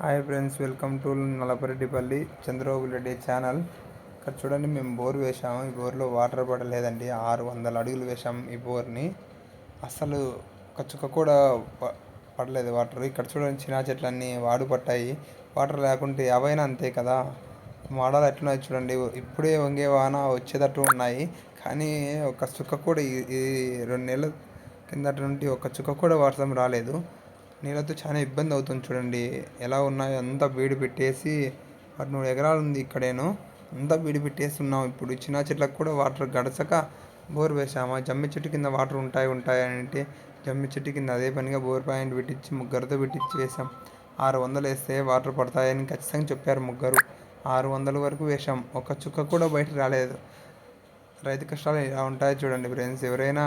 Hi friends welcome to Nalapareddipalli Chandrababu Reddy channel. ఇక్కడ చూడండి మేము బోర్ వేసాము ఈ బోర్లో వాటర్ పడలేదండి ఆరు వందల అడుగులు వేసాం ఈ బోర్ని. అసలు ఒక చుక్క కూడా పడలేదు వాటర్. ఇక్కడ చూడండి చిన్న చెట్లన్నీ వాడు పట్టాయి. వాటర్ లేకుంటే అవైనా అంతే కదా. మోడల్ ఎట్లున్నాయి చూడండి. ఇప్పుడే వంగే వాన వచ్చేటట్టు ఉన్నాయి. కానీ ఒక చుక్క కూడా ఈ ఈ రెండు నెలల కిందటి నుండి ఒక చుక్క కూడా వర్షం రాలేదు. నీళ్ళతో చాలా ఇబ్బంది అవుతుంది చూడండి. ఎలా ఉన్నాయో అంతా బీడు పెట్టేసి పదమూడు ఎకరాలు ఉంది ఇక్కడేను అంతా బీడు పెట్టేసి ఉన్నాం ఇప్పుడు. చిన్న చెట్లకు కూడా వాటర్ గడచక బోర్ వేసాము? ఆ జమ్మి చెట్టు కింద వాటర్ ఉంటాయి ఉంటాయి అంటే జమ్మి చెట్టు కింద అదే పనిగా బోర్ పాయింట్ పెట్టించి ముగ్గురితో పెట్టించి వేసాం. ఆరు వందలు వేస్తే వాటర్ పడతాయని ఖచ్చితంగా చెప్పారు ముగ్గురు. ఆరు వందల వరకు వేసాం. ఒక చుక్క కూడా బయట రాలేదు. రైతు కష్టాలు ఇలా ఉంటాయి చూడండి ఫ్రెండ్స్. ఎవరైనా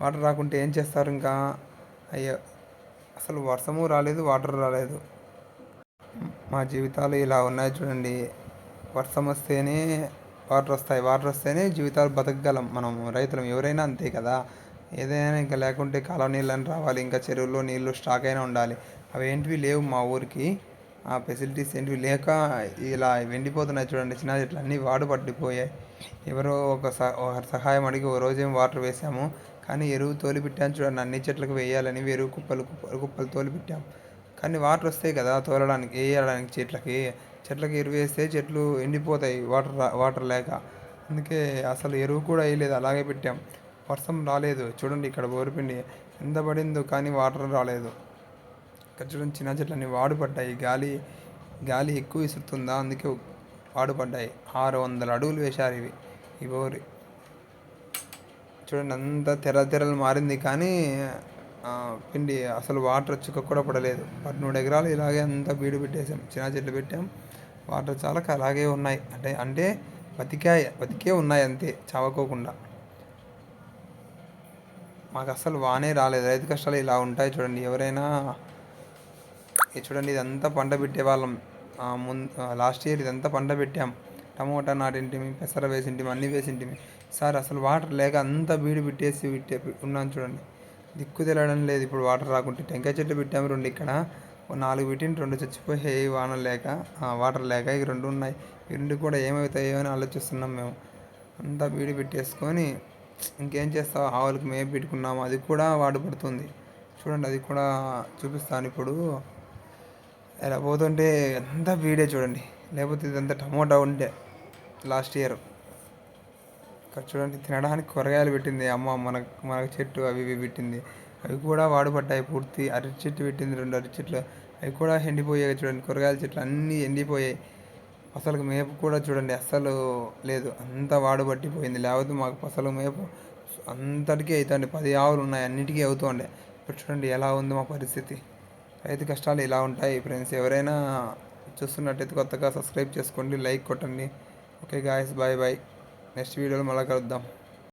వాటర్ రాకుంటే ఏం చేస్తారు ఇంకా? అయ్యో అసలు వర్షము రాలేదు వాటర్ రాలేదు. మా జీవితాలు ఇలా ఉన్నాయి చూడండి. వర్షం వస్తేనే వాటర్ వస్తాయి వాటర్ వస్తేనే జీవితాలు బతకగలం మనం రైతులం. ఎవరైనా అంతే కదా. ఏదైనా ఇంకా లేకుంటే కాలం నీళ్ళని రావాలి ఇంకా చెరువుల్లో నీళ్ళు స్టాక్ అయినా ఉండాలి. అవి ఏంటివి లేవు మా ఊరికి. ఆ ఫెసిలిటీస్ ఏంటివి లేక ఇలా వెండిపోతున్నాయి చూడండి చిన్న చెట్లు అన్నీ వాడు పట్టిపోయాయి. ఎవరో ఒక సహ- సహాయం అడిగి ఓ రోజేం వాటర్ వేసాము. కానీ ఎరువు తోలిపెట్టాను చూడండి అన్ని చెట్లకు వేయాలని ఎరువు కుప్పలు కుప్పలు కుప్పలు తోలిపెట్టాం కానీ వాటర్ వస్తాయి కదా తోలడానికి వేయడానికి చెట్లకి. చెట్లకి ఎరువు వేస్తే చెట్లు ఎండిపోతాయి వాటర్ వాటర్ లేక. అందుకే అసలు ఎరువు కూడా వేయలేదు అలాగే పెట్టాం. వర్షం రాలేదు. చూడండి ఇక్కడ బోరుపిండి. ఎంత పడిందో కానీ వాటర్ రాలేదు. ఇక్కడ చూడండి చిన్న చెట్లన్నీ వాడుపడ్డాయి. గాలి గాలి ఎక్కువ విసురుతుందా? అందుకే వాడుపడ్డాయి. ఆరు వందల అడుగులు వేశారు ఇవి. ఈ చూడండి అంతా తెర తెరలు మారింది కానీ పిండి అసలు వాటర్ చుక్క కూడా పడలేదు. పదమూడు ఎకరాలు ఇలాగే అంతా బీడు పెట్టేసాం చిన్న చెట్లు పెట్టాం. వాటర్ చాలా అలాగే ఉన్నాయి. అంటే అంటే బతికాయ బతికే ఉన్నాయి అంతే చావకోకుండా. మాకు అసలు వానే రాలేదు. రైతు కష్టాలు ఇలా ఉంటాయి చూడండి. ఎవరైనా చూడండి ఇదంతా పంట పెట్టేవాళ్ళం ముందు లాస్ట్ ఇయర్ ఇదంతా పంట పెట్టాం. టమోటా నాటింటిమి పెసర వేసింటిమి అన్నీ వేసింటిమి. సార్ అసలు వాటర్ లేక అంతా బీడు పెట్టేసి పెట్టే ఉన్నాను చూడండి. దిక్కు తెలడం లేదు. ఇప్పుడు వాటర్ రాకుంటే టెంకాయ చెట్లు పెట్టాము రెండు ఇక్కడ. నాలుగు పెట్టిన రెండు చచ్చిపోయాయి వాన లేక. వాటర్ లేక ఇవి రెండు ఉన్నాయి. ఈ రెండు కూడా ఏమవుతాయో అని ఆలోచిస్తున్నాం మేము. అంతా బీడు పెట్టేసుకొని ఇంకేం చేస్తావు? ఆవులకు మేపు పెట్టుకున్నాము. అది కూడా వాడుపడుతుంది చూడండి అది కూడా చూపిస్తాను ఇప్పుడు. ఇలా పోతుంటే అంతా వీడే చూడండి. లేకపోతే ఇదంతా టమోటా ఉండే లాస్ట్ ఇయర్. ఇక్కడ చూడండి తినడానికి కూరగాయలు పెట్టింది అమ్మ మనకు మనకు చెట్టు అవి ఇవి పెట్టింది. అవి కూడా వాడుపడ్డాయి పూర్తి. అరటి చెట్టు పెట్టింది రెండు అరటి చెట్లు. అవి కూడా ఎండిపోయాయి చూడండి కూరగాయల చెట్లు అన్నీ ఎండిపోయాయి. అసలు మేపు కూడా చూడండి అస్సలు లేదు. అంతా వాడుబట్టిపోయింది. లేకపోతే మాకు అసలు మేపు అంతటికీ అవుతుంది. పది ఆవులు ఉన్నాయి అన్నిటికీ అవుతుండే ఇప్పుడు చూడండి ఎలా ఉంది మా పరిస్థితి. రైతు కష్టాలు ఇలా ఉంటాయి ఫ్రెండ్స్. ఎవరైనా చూస్తున్నట్టయితే కొత్తగా సబ్స్క్రైబ్ చేసుకోండి లైక్ కొట్టండి. Okay guys bye bye. Next వీడియోలో మళ్ళీ కలుద్దాం.